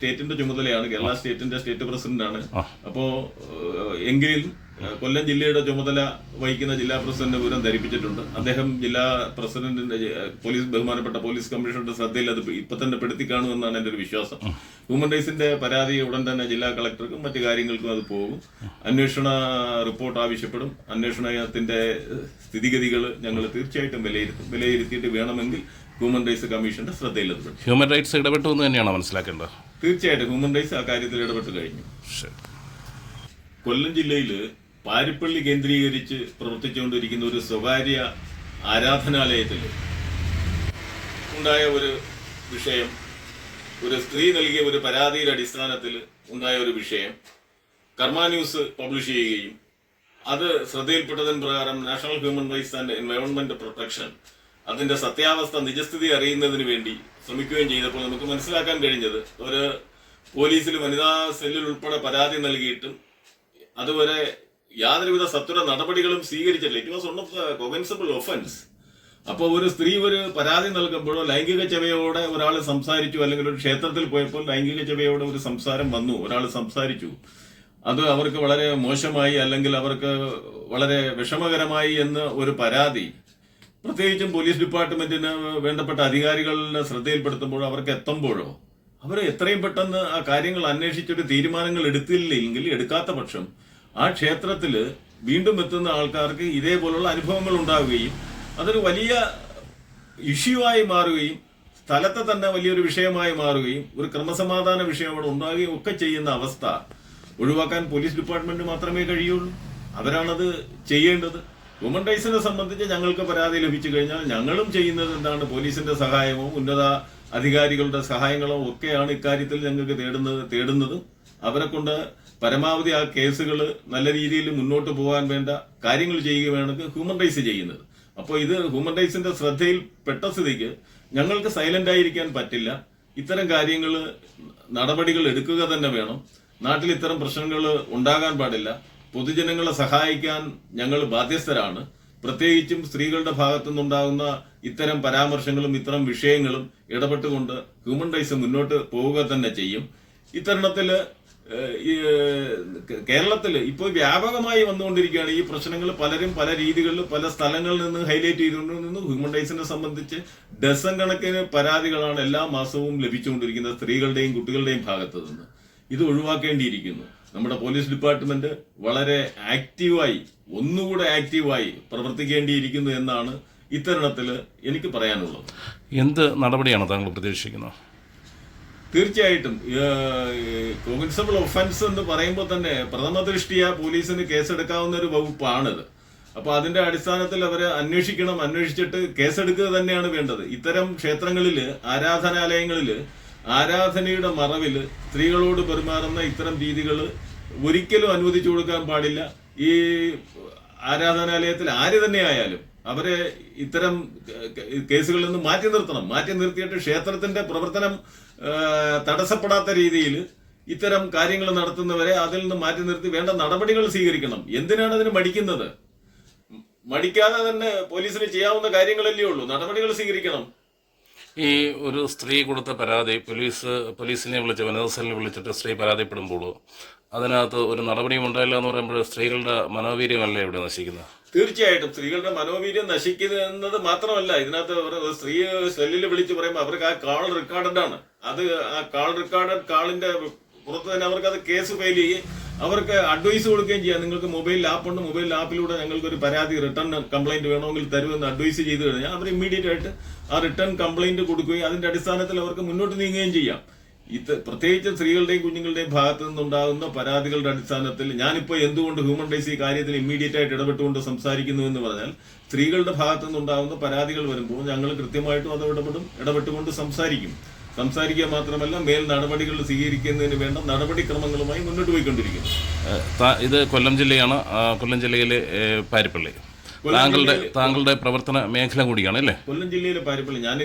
സ്റ്റേറ്റിന്റെ ചുമതലയാണ്. കേരള സ്റ്റേറ്റിന്റെ സ്റ്റേറ്റ് പ്രസിഡന്റ് ആണ്. അപ്പോ എങ്കിലും കൊല്ലം ജില്ലയുടെ ചുമതല വഹിക്കുന്ന ജില്ലാ പ്രസിഡന്റ് വിവരം ധരിപ്പിച്ചിട്ടുണ്ട്. അദ്ദേഹം ജില്ലാ പ്രസിഡന്റിന്റെ പോലീസ് ബഹുമാനപ്പെട്ട പോലീസ് കമ്മീഷണറുടെ ശ്രദ്ധയിൽ അത് ഇപ്പൊ തന്നെ പെടുത്തി കാണുമെന്നാണ് എന്റെ ഒരു വിശ്വാസം. ഹ്യൂമൻ റൈറ്റ്സിന്റെ പരാതി ഉടൻ തന്നെ ജില്ലാ കളക്ടർക്കും മറ്റു കാര്യങ്ങൾക്കും അത് പോകും. അന്വേഷണ റിപ്പോർട്ട് ആവശ്യപ്പെടും. അന്വേഷണത്തിന്റെ സ്ഥിതിഗതികൾ ഞങ്ങൾ തീർച്ചയായിട്ടും വിലയിരുത്തും. വിലയിരുത്തിയിട്ട് വേണമെങ്കിൽ ഹ്യൂമൻ റൈറ്റ്സ് കമ്മീഷന്റെ ശ്രദ്ധയിലെത്തും ഹ്യൂമൻ റൈറ്റ്സ് ഇടപെട്ടു എന്ന് തന്നെയാണ് മനസ്സിലാക്കേണ്ടത്? തീർച്ചയായിട്ടും ഹ്യൂമൻ റൈറ്റ്സ് ആ കാര്യത്തിൽ ഇടപെട്ട് കഴിഞ്ഞു. കൊല്ലം ജില്ലയിൽ പാരിപ്പള്ളി കേന്ദ്രീകരിച്ച് പ്രവർത്തിച്ചുകൊണ്ടിരിക്കുന്ന ഒരു സ്വകാര്യ ആരാധനാലയത്തിൽ ഉണ്ടായ ഒരു വിഷയം ഒരു സ്ത്രീ നൽകിയ ഒരു പരാതിയുടെ അടിസ്ഥാനത്തിൽ ഉണ്ടായ ഒരു വിഷയം കർമ്മ ന്യൂസ് പബ്ലിഷ് ചെയ്യുകയും അത് ശ്രദ്ധയിൽപ്പെട്ടതിന് പ്രകാരം national human rights and environment protection അതിന്റെ സത്യാവസ്ഥ നിജസ്ഥിതി അറിയുന്നതിന് വേണ്ടി ശ്രമിക്കുകയും ചെയ്തപ്പോൾ നമുക്ക് മനസ്സിലാക്കാൻ കഴിഞ്ഞത് ഒരു പോലീസിൽ വനിതാ സെല്ലിൽ ഉൾപ്പെടെ പരാതി നൽകിയിട്ടും അതുവരെ യാതൊരുവിധ സത്വര നടപടികളും സ്വീകരിച്ചില്ല it was one of the cognizable offence അപ്പോൾ ഒരു സ്ത്രീ ഒരു പരാതി നൽകുമ്പോഴോ ലൈംഗിക ചവയോടെ ഒരാൾ സംസാരിച്ചു അല്ലെങ്കിൽ ഒരു ക്ഷേത്രത്തിൽ പോയപ്പോൾ ലൈംഗിക ചവയോടെ ഒരു സംസാരം വന്നു ഒരാൾ സംസാരിച്ചു. അത് അവർക്ക് വളരെ മോശമായി അല്ലെങ്കിൽ അവർക്ക് വളരെ വിഷമകരമായി എന്ന് ഒരു പരാതി പ്രത്യേകിച്ചും പോലീസ് ഡിപ്പാർട്ട്മെന്റിന് വേണ്ടപ്പെട്ട അധികാരികളുടെ ശ്രദ്ധയിൽപ്പെടുത്തുമ്പോഴോ അവർക്ക് എത്തുമ്പോഴോ അവർ എത്രയും പെട്ടെന്ന് ആ കാര്യങ്ങൾ അന്വേഷിച്ചിട്ട് തീരുമാനങ്ങൾ എടുത്തില്ലെങ്കിൽ എടുക്കാത്ത പക്ഷം ആ ക്ഷേത്രത്തിൽ വീണ്ടും എത്തുന്ന ആൾക്കാർക്ക് ഇതേപോലുള്ള അനുഭവങ്ങൾ ഉണ്ടാവുകയും അതൊരു വലിയ ഇഷ്യൂ ആയി മാറുകയും സ്ഥലത്തെ തന്നെ വലിയൊരു വിഷയമായി മാറുകയും ഒരു ക്രമസമാധാന വിഷയം അവിടെ ഉണ്ടാകുകയും ഒക്കെ ചെയ്യുന്ന അവസ്ഥ ഒഴിവാക്കാൻ പോലീസ് ഡിപ്പാർട്ട്മെന്റ് മാത്രമേ കഴിയുള്ളൂ. അവരാണത് ചെയ്യേണ്ടത്. ഹ്യൂമൻ റൈറ്റ്സിനെ സംബന്ധിച്ച് ഞങ്ങൾക്ക് പരാതി ലഭിച്ചു കഴിഞ്ഞാൽ ഞങ്ങളും ചെയ്യുന്നത് എന്താണ്? പോലീസിന്റെ സഹായമോ ഉന്നത അധികാരികളുടെ സഹായങ്ങളോ ഒക്കെയാണ് ഇക്കാര്യത്തിൽ ഞങ്ങൾക്ക് തേടുന്നത് തേടുന്നതും. അവരെ കൊണ്ട് പരമാവധി ആ കേസുകൾ നല്ല രീതിയിൽ മുന്നോട്ട് പോകാൻ വേണ്ട കാര്യങ്ങൾ ചെയ്യുകയാണെങ്കിൽ ഹ്യൂമൻ റൈറ്റ്സ് ചെയ്യുന്നത്. അപ്പോൾ ഇത് ഹ്യൂമൻ റൈറ്റ്സിന്റെ ശ്രദ്ധയിൽ പെട്ട സ്ഥിതിക്ക് ഞങ്ങൾക്ക് സൈലന്റ് ആയിരിക്കാൻ പറ്റില്ല. ഇത്തരം കാര്യങ്ങൾ നടപടികൾ എടുക്കുക തന്നെ വേണം. നാട്ടിൽ ഇത്തരം പ്രശ്നങ്ങൾ ഉണ്ടാകാൻ പാടില്ല. പൊതുജനങ്ങളെ സഹായിക്കാൻ ഞങ്ങൾ ബാധ്യസ്ഥരാണ്. പ്രത്യേകിച്ചും സ്ത്രീകളുടെ ഭാഗത്തുനിന്നുണ്ടാകുന്ന ഇത്തരം പരാമർശങ്ങളും ഇത്തരം വിഷയങ്ങളും ഇടപെട്ടുകൊണ്ട് ഹ്യൂമൻ റൈറ്റ്സ് മുന്നോട്ട് പോവുക തന്നെ ചെയ്യും. ഇത്തരണത്തിൽ കേരളത്തിൽ ഇപ്പോൾ വ്യാപകമായി വന്നുകൊണ്ടിരിക്കുകയാണ് ഈ പ്രശ്നങ്ങൾ. പലരും പല രീതികളിൽ പല സ്ഥലങ്ങളിൽ നിന്ന് ഹൈലൈറ്റ് ചെയ്തുകൊണ്ട് നിന്ന് ഹ്യൂമൻ റൈറ്റ്സിനെ സംബന്ധിച്ച് ഡസൻ കണക്കിന് പരാതികളാണ് എല്ലാ മാസവും ലഭിച്ചുകൊണ്ടിരിക്കുന്നത് സ്ത്രീകളുടെയും കുട്ടികളുടെയും ഭാഗത്തു നിന്ന് ഇത് ഒഴിവാക്കേണ്ടിയിരിക്കുന്നു. നമ്മുടെ പോലീസ് ഡിപ്പാർട്ട്മെന്റ് വളരെ ആക്റ്റീവായി ഒന്നുകൂടെ ആക്റ്റീവായി പ്രവർത്തിക്കേണ്ടിയിരിക്കുന്നു എന്നാണ് ഇത്തരണത്തിൽ എനിക്ക് പറയാനുള്ളത്. എന്ത് നടപടിയാണ് താങ്കൾ പ്രതീക്ഷിക്കുന്നത്? തീർച്ചയായിട്ടും കോൺസ്റ്റബിൾ ഒഫൻസ് എന്ന് പറയുമ്പോൾ തന്നെ പ്രഥമ ദൃഷ്ടിയ പോലീസിന് കേസെടുക്കാവുന്ന ഒരു വകുപ്പാണിത്. അപ്പോൾ അതിന്റെ അടിസ്ഥാനത്തിൽ അവരെ അന്വേഷിക്കണം അന്വേഷിച്ചിട്ട് കേസെടുക്കുക തന്നെയാണ് വേണ്ടത്. ഇത്തരം ക്ഷേത്രങ്ങളിൽ ആരാധനാലയങ്ങളിൽ ആരാധനയുടെ മറവിൽ സ്ത്രീകളോട് പെരുമാറുന്ന ഇത്തരം രീതികൾ ഒരിക്കലും അനുവദിച്ചു കൊടുക്കാൻ പാടില്ല. ഈ ആരാധനാലയത്തിൽ ആര് തന്നെ ആയാലും അവരെ ഇത്തരം കേസുകളിൽ നിന്ന് മാറ്റി നിർത്തണം. മാറ്റി നിർത്തിയിട്ട് ക്ഷേത്രത്തിന്റെ പ്രവർത്തനം തടസ്സപ്പെടാത്ത രീതിയിൽ ഇത്തരം കാര്യങ്ങൾ നടത്തുന്നവരെ അതിൽ നിന്ന് മാറ്റി നിർത്തി വേണ്ട നടപടികൾ സ്വീകരിക്കണം. എന്തിനാണ് അതിന് മടിക്കുന്നത്? മടിക്കാതെ തന്നെ പോലീസിന് ചെയ്യാവുന്ന കാര്യങ്ങളല്ലേ ഉള്ളൂ. നടപടികൾ സ്വീകരിക്കണം. ഈ ഒരു സ്ത്രീ കൊടുത്ത പരാതി പോലീസ് പോലീസിനെ വിളിച്ച് വനിതാ വിളിച്ചിട്ട് സ്ത്രീ പരാതിപ്പെടുമ്പോൾ അതിനകത്ത് ഒരു നടപടിയും ഉണ്ടായില്ല എന്ന് പറയുമ്പോൾ സ്ത്രീകളുടെ മനോവീര്യമല്ലേ ഇവിടെ നശിക്കുന്നത്? തീർച്ചയായിട്ടും സ്ത്രീകളുടെ മനോവീര്യം നശിക്കുന്നത് മാത്രമല്ല. ഇതിനകത്ത് സ്ത്രീ സെല്ലിൽ വിളിച്ച് പറയുമ്പോൾ അവർക്ക് ആ കാൾ റെക്കോർഡഡ് ആണ് അത് ആ കാൾ റെക്കോർഡഡ് കാളിന്റെ പുറത്ത് തന്നെ അവർക്ക് അത് കേസ് ഫയൽ ചെയ്യും. അവർക്ക് അഡ്വൈസ് കൊടുക്കുകയും ചെയ്യാം. നിങ്ങൾക്ക് മൊബൈൽ ആപ്പ് ഉണ്ട്. മൊബൈൽ ആപ്പിലൂടെ ഞങ്ങൾക്ക് ഒരു പരാതി റിട്ടേൺ കംപ്ലൈന്റ് വേണമെങ്കിൽ തരുമെന്ന് അഡ്വൈസ് ചെയ്തു കഴിഞ്ഞാൽ അവർ ഇമ്മീഡിയറ്റ് ആയിട്ട് ആ റിട്ടേൺ കംപ്ലൈന്റ് കൊടുക്കുകയും അതിന്റെ അടിസ്ഥാനത്തിൽ അവർക്ക് മുന്നോട്ട് നീങ്ങുകയും ചെയ്യാം. ഇത് പ്രത്യേകിച്ച് സ്ത്രീകളുടെയും കുഞ്ഞുങ്ങളുടെയും ഭാഗത്തു നിന്നുണ്ടാകുന്ന പരാതികളുടെ അടിസ്ഥാനത്തിൽ ഞാനിപ്പോൾ എന്തുകൊണ്ട് ഹ്യൂമൻ റൈറ്റ്സ് ഈ കാര്യത്തിൽ ഇമ്മീഡിയറ്റ് ആയിട്ട് ഇടപെട്ടുകൊണ്ട് സംസാരിക്കുന്നു എന്ന് പറഞ്ഞാൽ സ്ത്രീകളുടെ ഭാഗത്തു നിന്നുണ്ടാകുന്ന പരാതികൾ വരുമ്പോൾ ഞങ്ങൾ കൃത്യമായിട്ടും അത് ഇടപെടും ഇടപെട്ടുകൊണ്ട് സംസാരിക്കും. സംസാരിക്കുക മാത്രമല്ല മേൽ നടപടികൾ സ്വീകരിക്കുന്നതിന് വേണ്ട നടപടിക്രമങ്ങളുമായി മുന്നോട്ട് പോയിക്കൊണ്ടിരിക്കുന്നു. ഇത് കൊല്ലം ജില്ലയാണ്. കൊല്ലം ജില്ലയിലെ പാരിപ്പള്ളി. താങ്കളുടെ താങ്കളുടെ പ്രവർത്തന മേഖല കൂടിയാണ് അല്ലേ? കൊല്ലം ജില്ലയിലെ പാരിപ്പള്ളി. ഞാൻ